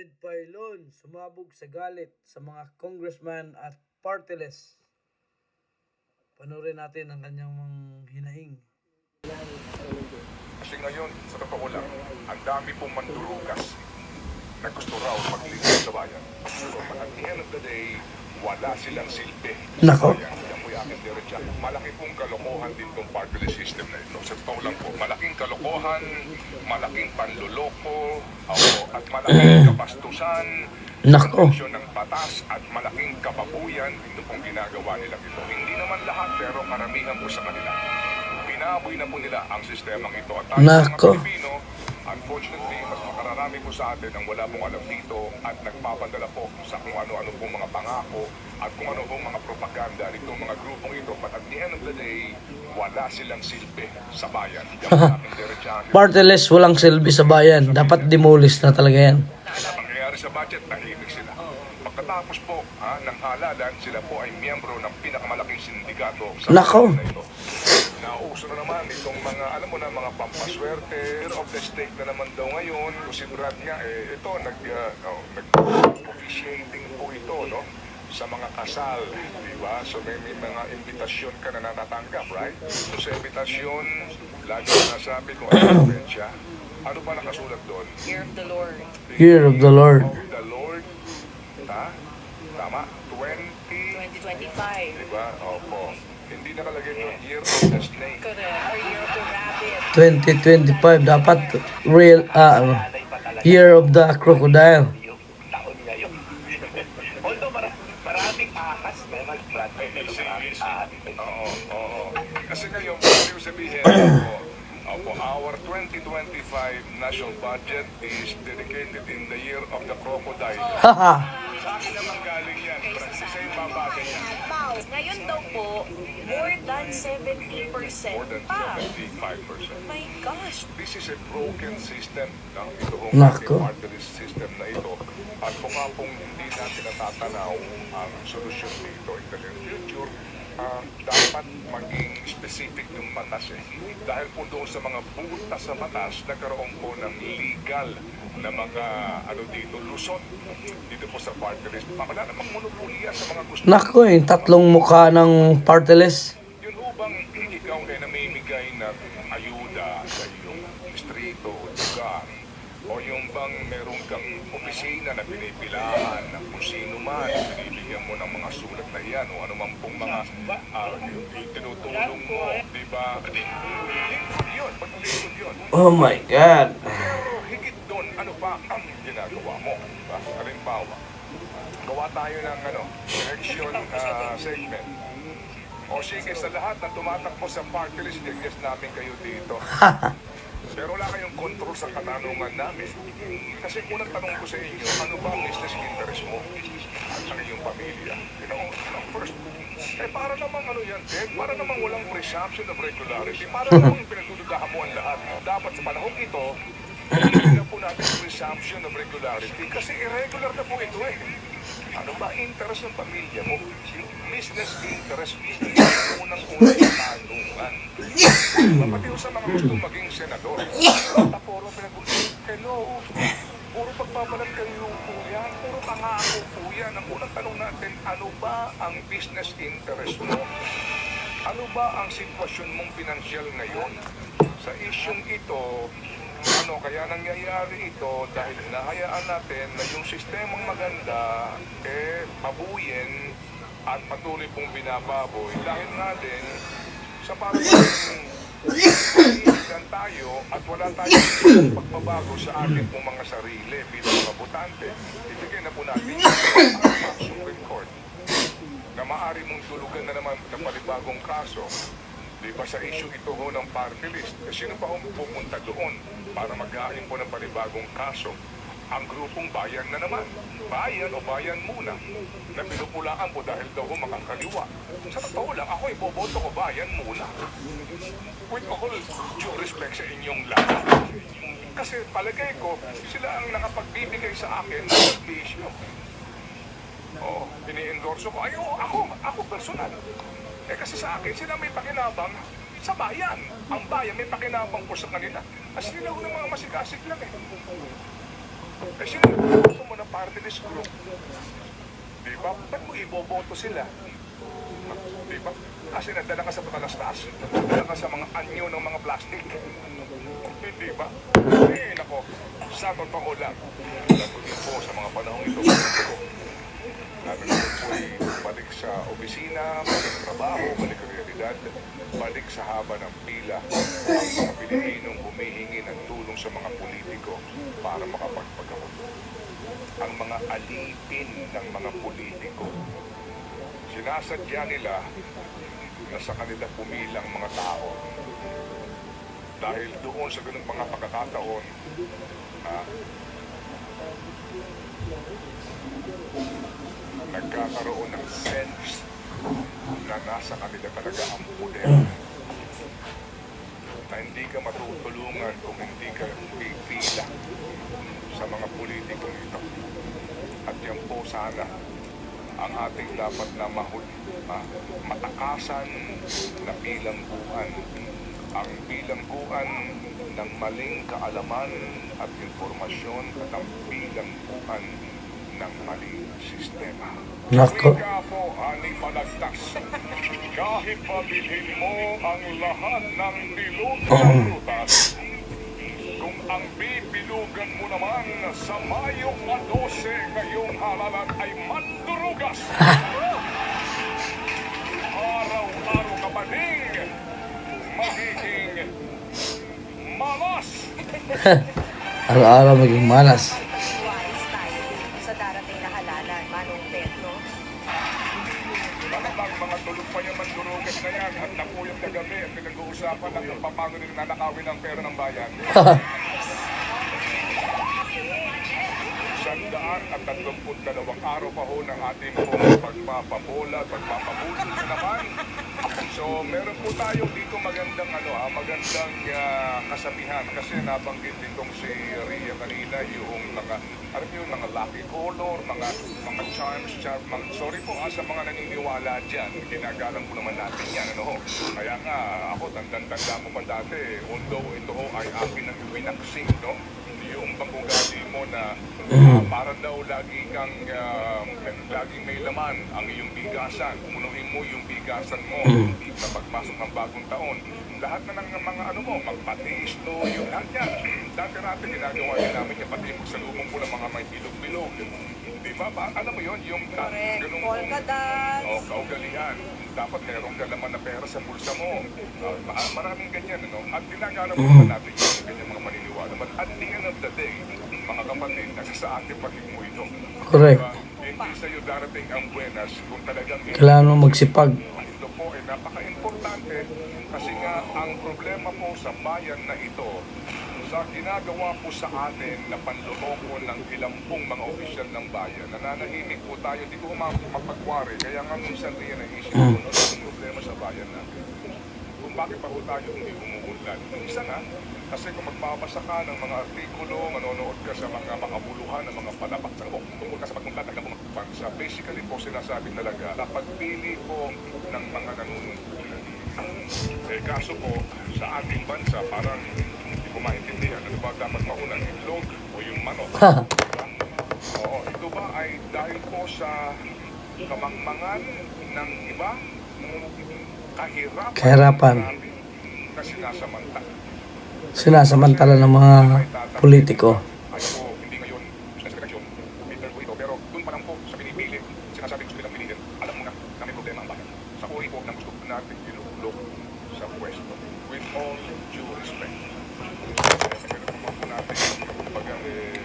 Ted Pailon sumabog sa galit sa mga congressman at partyless. Panoorin natin ang kanyang mga hinahing. Kasi ngayon, sa totoo lang, ang dami pong mandurugas na gusto raw maglingkod sa bayan. So, at the end of the day, wala silang silbi. Nako. Malaki pong kalokohan din tong party system na ito. Sa totoo kalokohan, malaking panluloko, at malaking kapastusan, Nako. Ng batas at malaking kababuyan ito pong ginagawa nila ito. Hindi naman lahat pero karamihan po sa kanila. Pinaboy na po nila ang sistemang ito. At tayo Nako. mga Pilipino, unfortunately, mas makararami po sa atin ang wala pong alam dito at nagpapadala po sa kung ano-ano pong mga pangako at kung ano pong mga propaganda nitong mga grupong ito. But at the end of the day, wala silang silbi sa bayan. Partyless walang silbi sa bayan. Dapat demolish na talaga yan. Ang nangyayari sa budget, tahimik sila. Pagkatapos po ha, ng halalan, sila po ay miyembro ng pinakamalaking sindikato sa Nako. na ito. Nauso na naman itong mga, alam mo na, mga pampaswerte of the state na naman daw ngayon. Kung si Brad nga, eh, ito, nag, uh, oh, nag-officiating po ito, no? sa mga kasal, di ba? So may, may mga invitasyon ka na natatanggap, right? So sa invitasyon, lagi na nasabi ko, ano siya? Ano ba nakasulat doon? Year of the Lord. Year of the Lord. of the Lord. Ha? Tama? 20, 2025. diba? Opo. Hindi nakalagay doon, year of the snake. Correct. Or Year of the Rabbit. 2025 dapat real ah Year of the Crocodile. taon ngayon. Although mara- maraming ahas naman, Brad, pero maraming ahas. Oo, oo. Kasi ngayon, pwede ko sabihin, opo, opo, our 2025 national budget is dedicated in the year of the crocodile. Haha. Sa akin naman galing yan, sa yung babagay yan. Ngayon daw po, more than 70% More than pa. 75%. My gosh. This is a broken system. No? Ito ang Nako. ating this system na ito. At kung nga pong hindi natin natatanaw ang solusyon dito in the near future, ah, dapat maging specific yung batas eh. Dahil po doon sa mga butas sa batas, nagkaroon po ng legal na mga ano dito, lusot dito po sa party list. Wala namang monopolya sa mga gusto. Nako yung tatlong mukha ng partyless. Yun ho bang ikaw ay namimigay ng ayuda sa iyong distrito, lugar, o yung bang meron kang opisina na pinipilahan ng kung sino man, binibigyan mo ng mga sulat na yan, o ano man pong mga yung tinutulong mo, di ba? Lingkod yun, paglingkod yun. Oh my God. Pero higit doon, ano pa ang ginagawa mo? Diba? Halimbawa, gawa tayo ng ano, election ah, segment. O sige, sa lahat na tumatakbo sa party list, yes namin kayo dito. Pero wala kayong control sa katanungan namin. Kasi unang tanong ko sa inyo, ano ba ang business interest mo at sa iyong pamilya? You know, first, eh para namang ano yan, Ted, para namang walang presumption of regularity, para namang pinagdududahan mo ang lahat. Dapat sa panahon ito, hindi na po natin presumption of regularity kasi irregular na po ito eh. Ano ba interest ng pamilya mo? Business interest yung unang-unang katanungan. Pati ho sa mga gustong maging senador. Taporo pinag Hello, puro pagbabalat kayo po yan. Puro pangako po yan. Ang unang tanong natin, ano ba ang business interest mo? Ano ba ang sitwasyon mong pinansyal ngayon? Sa isyong ito, ano kaya nangyayari ito dahil nahayaan natin na yung sistemang maganda eh pabuyin at patuloy pong binababoy dahil nga din sa Iigan tayo at wala tayong pagbabago sa ating pong mga sarili bilang mga botante. Ibigay na po natin ang Supreme Court na maaari mong tulugan na naman ng panibagong kaso. Di ba sa issue ito ho ng party list? Eh, sino pa ho pupunta doon para maghain po ng panibagong kaso? Ang grupong bayan na naman. Bayan o bayan muna. Na pinupulaan po dahil daw ho makakaliwa. Sa totoo lang, ako iboboto ko bayan muna. With all due respect sa inyong lahat. Kasi palagay ko, sila ang nakapagbibigay sa akin ng servisyo. Oo, ini-endorso ko. Ay, oo, ako, ako personal. Eh kasi sa akin, sila may pakinabang sa bayan. Ang bayan may pakinabang po sa kanila. As sila ho ng mga masikasik lang eh. Eh sino, gusto mo party list group. Di ba? Ba't mo iboboto sila? Di ba? Kasi nadala ka sa patalastas. Nadala ka sa mga anyo ng mga plastic. Hindi ba? Eh, nako. Sa totoo lang. Natuloy po sa mga panahong ito. Namin po ay balik sa opisina, balik trabaho, balik sa realidad, balik sa haba ng pila ang mga Pilipinong humihingi ng tulong sa mga politiko para makapagpagawa. Ang mga alipin ng mga politiko. Sinasadya nila na sa kanila pumilang mga tao. Dahil doon sa ganung mga pagkakataon, ah, nagkakaroon ng sense na nasa kanila talaga ang poder. Na hindi ka matutulungan kung hindi ka pipila sa mga politiko nito. At yan po sana ang ating dapat na mahul, ah, matakasan na bilangguan. Ang bilangguan ng maling kaalaman at informasyon at ang bilangguan ng maling sistema. Nako. Wika po, ani palagtas. Kahit pabilhin mo ang lahat ng bilog na prutas, kung ang bibilugan mo naman sa Mayo 12 ngayong halalan ay mandurugas. Araw-araw ka pa ding magiging malas. Araw-araw maging malas. Nanakawin ang pera ng bayan. Sandaan at tatlumput dalawang araw pa ho ng ating pagpapabola at pagpapabulo na naman. So, meron po tayo dito magandang ano ha, magandang ah, kasabihan kasi nabanggit ditong si Ria kanina yung mga alam niyo yung mga lucky color, mga charms, charm, mga, sorry po ha, sa mga naniniwala diyan. Ginagalang po naman natin yan ano ho. Kaya nga ako tandang-tanda ko pa dati, although ito ho ay akin ang winaksing, no? yung pag-ugali mo na ah, para daw lagi kang ah, laging may laman ang iyong bigasan. Punuin mo yung bigasan mo sa pagpasok ng bagong taon. Lahat na ng mga ano mo, magpatiis to, yung lahat yan. Dati natin ginagawa din namin yung pati magsalubong ko ng mga may bilog-bilog. Di ba? ba? Alam mo yun, yung ka- Correct. ganung- Polka dots. o kaugalian. Dapat meron ka laman na pera sa bulsa mo. Uh, ma- maraming ganyan, ano? At ginagala mo naman natin yung ganyan mga paniniwala. But at the end of the day, mga kapatid, nasa sa atin pati mo ito. Correct. Diba? Hindi sa'yo darating ang buenas kung talagang Kailangan mo magsipag. ito po ay napaka-importante kasi nga ang problema po sa bayan na ito sa ginagawa po sa atin na panloloko ng ilang pong mga opisyal ng bayan, nananahimik po tayo, di ko ma- mapagwari. Kaya nga minsan rin naisip ko, ano ang problema sa bayan natin? Kung bakit pa po tayo hindi umuunlad? Minsan ha, kasi kung magbabasa ka ng mga artikulo, manonood ka sa mga makabuluhan, ng mga palabak sa oh, tungkol ka sa pagmuntatag ng mga bansa, basically po sinasabi talaga na pagpili po ng mga nanunungkulan. Eh kaso po, sa ating bansa, parang ko maintindihan ano ba dapat mauna, itlog o yung manok. Oo, ito ba ay dahil po sa kamangmangan ng iba, kahirapan, Kahirapan. na sinasamantala. Sinasamantala ng mga politiko. Ay po, hindi ngayon business connection, Peter po ito. Pero doon pa lang po sa pinipili, sinasabi gusto nilang piliin, alam mo na na may problema ang bayan. Sa uri po ng gusto natin ilulok sa pwesto. With all due respect. Kaya po natin, kumbaga, eh,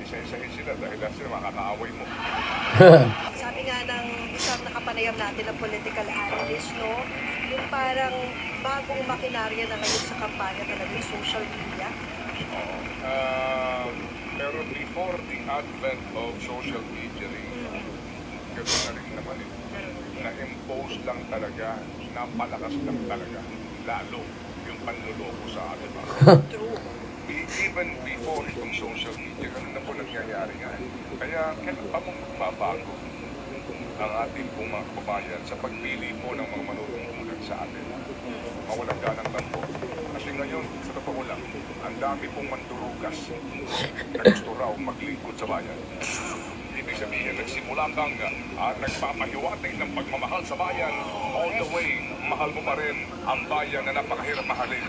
isa-isahin sila dahil lahat sila makakaaway mo. Sabi nga ng isang nakapanayam natin na political analyst, no? Yung parang bagong makinarya na ngayon sa kampanya talaga yung social media. Oo. Ah, pero before the advent of social media gano'n na rin naman eh. Na-impose lang talaga, napalakas lang talaga, lalo yung panluloko sa atin. True. Even before itong social media, ganun na po nangyayari nga. Kaya kailan pa mong magbabago ang ating pong mga kababayan sa pagpili po ng mga manunungkulan sa atin? Mawalang ganang lang po. Kasi ngayon, sa totoo lang, ang dami pong mandurugas na gusto raw maglingkod sa bayan. Ibig sabihin, nagsimula kang uh, nagpapahiwatig ng pagmamahal sa bayan, all the way, mahal mo pa rin ang bayan na napakahirap mahalin.